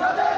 যাদের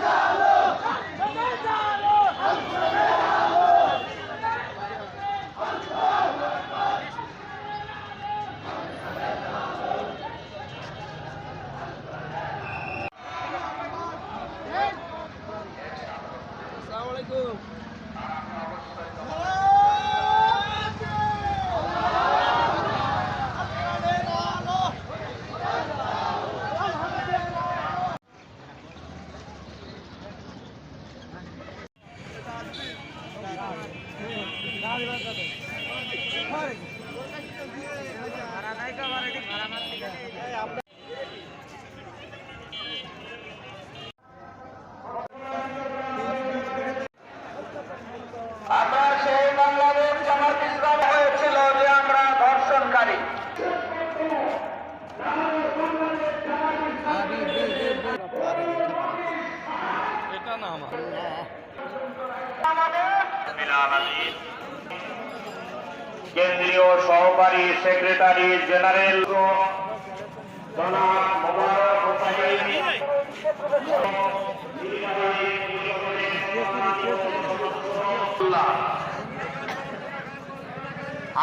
কেন্দ্রীয় সহকারী সেক্রেটারি জেনারেল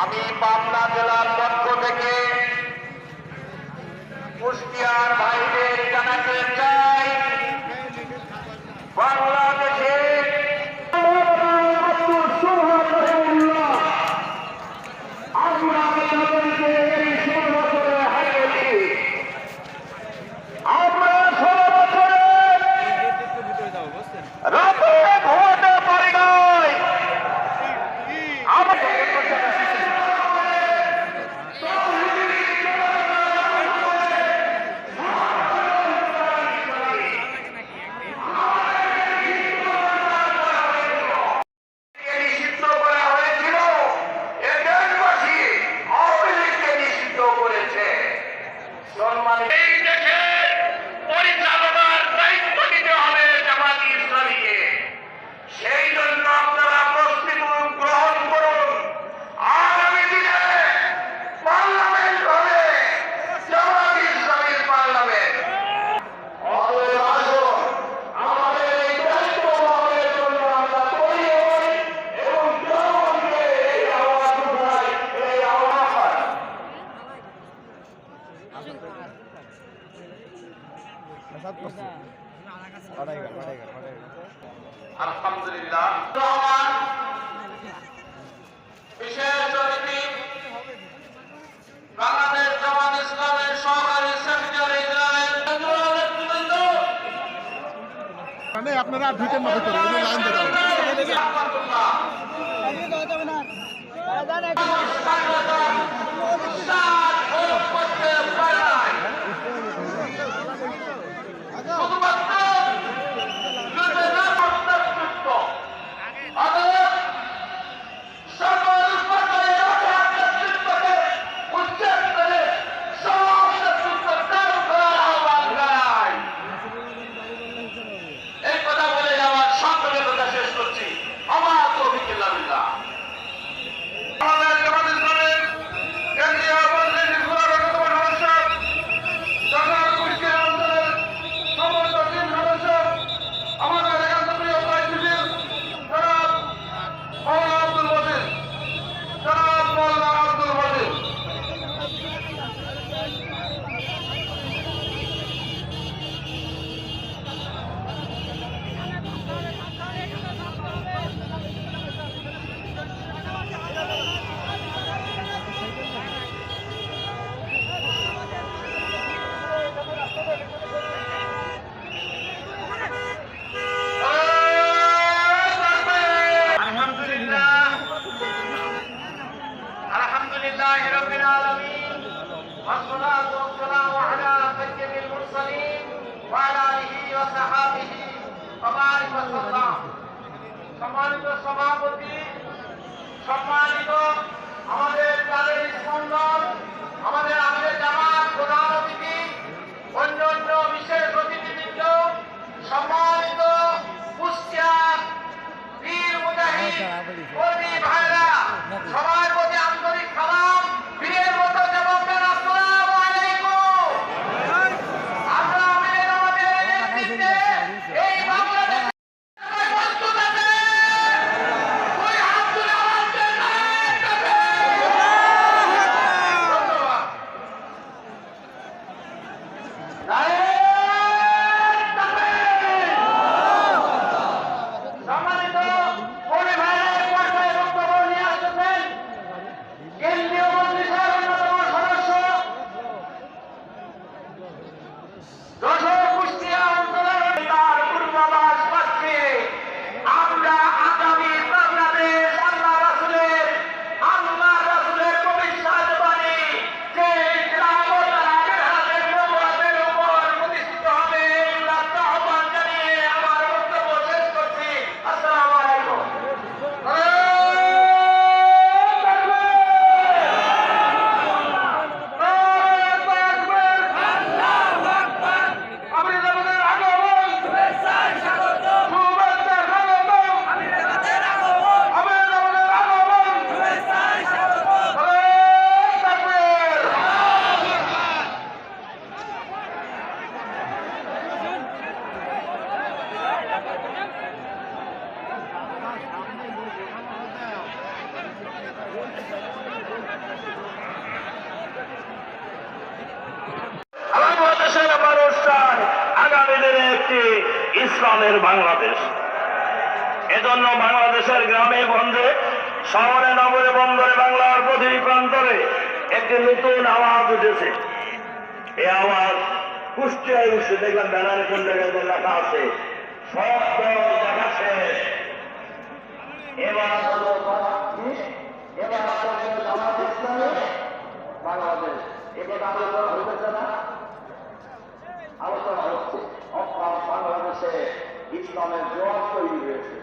আমি পাবনা জেলার পক্ষ থেকে কুষ্টিয়ার ভাইদের জানাতে চাই বাংলাদেশের আলহামদুলিল্লাহ বিশেষ অতিথি বাংলাদেশ জামাত ইসলামের সহকারী সেক্রেটারি জেনারেল আপনারা দুইটার মধ্যে করুন লাইন দেওয়া সম্মান ইসলামের বাংলাদেশ। এজন্য বাংলাদেশের গ্রামে গঞ্জে, শহরে নগরে বন্দরে বাংলার প্রতিটি প্রান্তরে একটি নতুন আওয়াজ উঠেছে। এই আওয়াজ কুষ্টিয়ায় উঠছে, দেখবেন ব্যানারে কোন জায়গায় লেখা আছে বাংলাদেশ, এবার আলোচনা হইতেছে না বাংলাদেশে ইসলামের জোয়ার তৈরি হয়েছে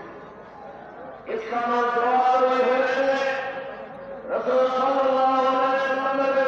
ইসলামের জোয়ার তৈরি হয়েছে রসুল সাল্লাল্লাহু আলাইহি ওয়াসাল্লামের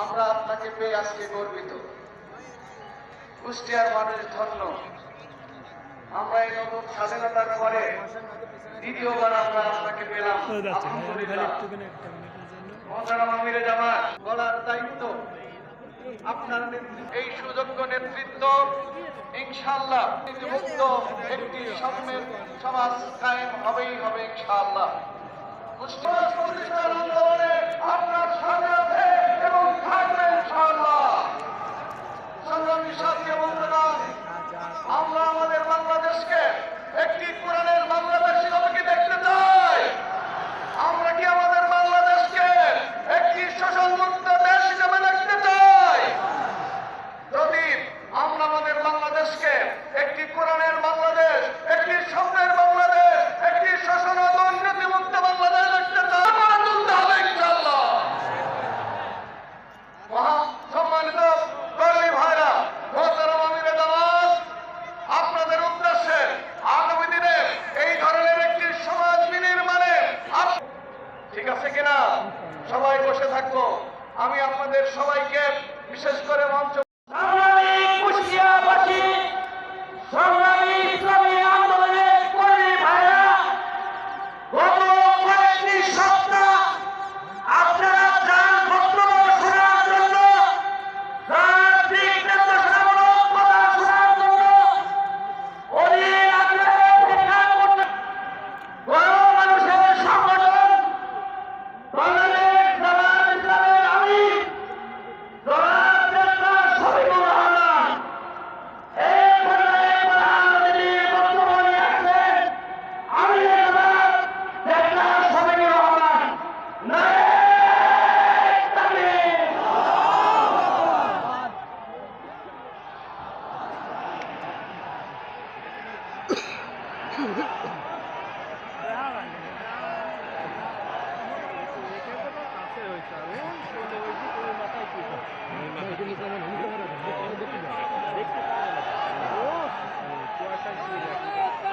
আমরা আপনাকে পেয়ে আজকে গর্বিত কুষ্টিয়ার মানুষ ধন্য আমরা এই নতুন স্বাধীনতার পরে দ্বিতীয়বার আমরা আপনাকে পেলাম। আমিরে জামাত বলার দায়িত্ব আপনার এই সুযোগ্য নেতৃত্ব ইনশাআল্লাহ মুক্ত একটি সামনের সমাজ কায়েম হবেই হবে ইনশাআল্লাহ। কুষ্টিয়া প্রতিষ্ঠার আন্দোলনে আপনার সাথে আছে এবং থাকবে ইনশাআল্লাহ। সংগ্রামী সাথী বন্ধুগণ আমরা একটি কোরআনের বাংলাদেশ হিসেবে কি দেখতে চাই। আমরা কি আমাদের বাংলাদেশকে একটি শোষণমুক্ত দেশ হিসেবে দেখতে চাই? যদি আমরা আমাদের বাংলাদেশকে একটি কোরআনের বাংলাদেশ, একটি স্বপ্নের বাংলাদেশ, একটি শোষণ ও বাংলাদেশ দেখতে চাই হবে ইনশাআল্লাহ। মহা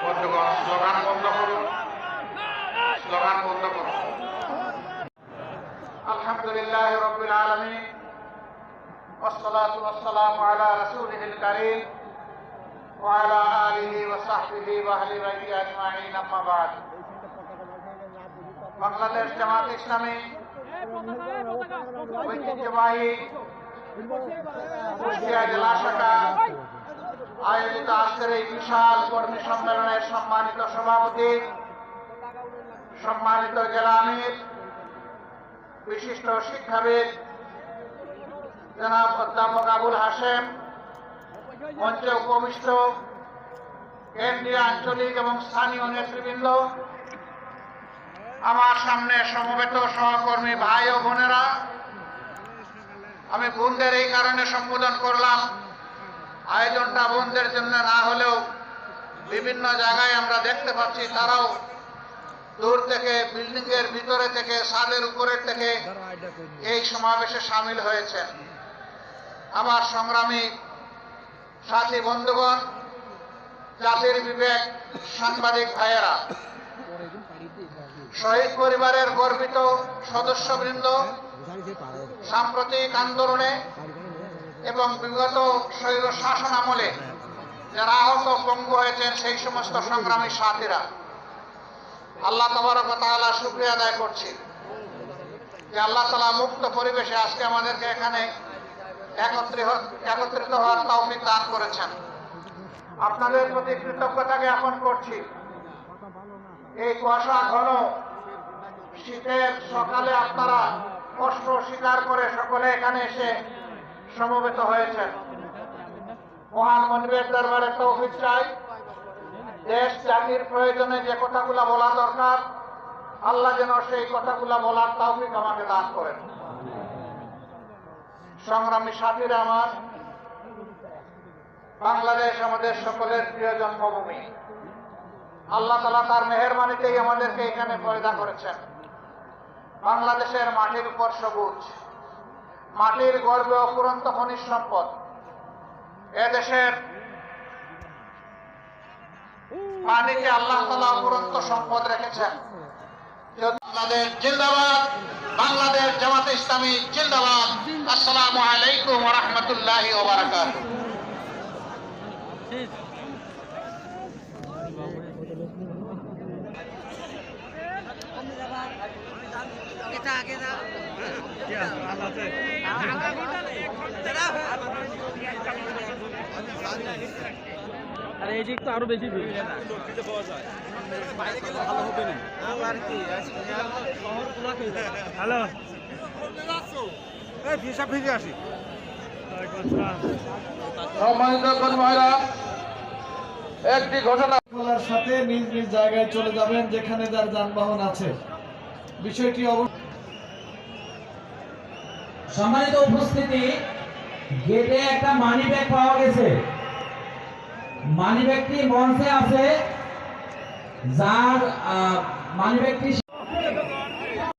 বন্ধুগণ স্লোগান বন্ধ করুন স্লোগান বন্ধ করুন আলহামদুলিল্লাহ রবিল আলমী والصلاة والسلام على رسوله الكريم وعلى آله وصحبه وأهل بيته أجمعين أما بعد বাংলাদেশ জামাত ইসলামী ঐতিহ্যবাহী কুষ্টিয়া জেলা শাখা আয়োজিত আজকের এই বিশাল কর্মী সম্মেলনের সম্মানিত সভাপতি, সম্মানিত জেলা আমির, বিশিষ্ট শিক্ষাবিদ জনাব অধ্যাপক আবুল হাসেম মঞ্চে উপবিষ্ট কেন্দ্রীয় আঞ্চলিক এবং স্থানীয় নেতৃবৃন্দ, আমার সামনে সমবেত সহকর্মী ভাই ও বোনেরা, আমি বোনদের এই কারণে সম্বোধন করলাম। আয়োজনটা বোনদের জন্য না হলেও বিভিন্ন জায়গায় আমরা দেখতে পাচ্ছি তারাও দূর থেকে বিল্ডিং এর ভিতরে থেকে ছাদের উপরের থেকে এই সমাবেশে সামিল হয়েছেন। আমার সংগ্রামী সাথী বন্ধুগণ, জাতির বিবেক, সাংবাদিক ভাইয়েরা, শহীদ পরিবারের গর্বিত সদস্যবৃন্দ, সাম্প্রতিক আন্দোলনে এবং বিগত শৈল শাসন আমলে যারা আহত পঙ্গু হয়েছেন, সেই সমস্ত সংগ্রামী সাথীরা, আল্লাহ তবরক তাআলা শুক্রিয়া আদায় করছি যে আল্লাহ তালা মুক্ত পরিবেশে আজকে আমাদেরকে এখানে একত্রিত হওয়ার তৌফিক দান করেছেন। আপনাদের প্রতি কৃতজ্ঞতা জ্ঞাপন করছি। এই কুয়াশা ঘন শীতের সকালে আপনারা কষ্ট স্বীকার করে সকলে এখানে এসে সমবেত হয়েছেন। মহান মনিবের দরবারে তৌফিক চাই। দেশ জাতির প্রয়োজনে যে কথাগুলো বলা দরকার, আল্লাহ যেন সেই কথাগুলো বলার তৌফিক আমাকে দান করেন। সংগ্রামী সাথীরা আমার, বাংলাদেশ আমাদের সকলের প্রিয় জন্মভূমি। আল্লাহ তালা তার মেহরবানিতেই আমাদেরকে এখানে পয়দা করেছেন। বাংলাদেশের মাটির উপর সবুজ। মাটির গর্বে অপুরন্ত খনিজ সম্পদ। এদেশের পানিকে আল্লাহ তালা অপুরন্ত সম্পদ রেখেছেন। বাংলাদেশ জিন্দাবাদ, বাংলাদেশ জামাতে ইসলামী জিন্দাবাদ, আসসালামু আলাইকুম রহমতুল্লাহ আরে এই দিক তো আরও বেশি ভিড়। হ্যালো। সম্মানিত কর্মীরা একটি ঘটনা সাথে নিজ নিজ জায়গায় চলে যাবেন যেখানে যার যানবাহন আছে। বিষয়টি সম্মানিত উপস্থিতি গেটে একটা মানি ব্যাগ পাওয়া গেছে। মানি ব্যক্তি মঞ্চে আছে যার মানি ব্যাগটি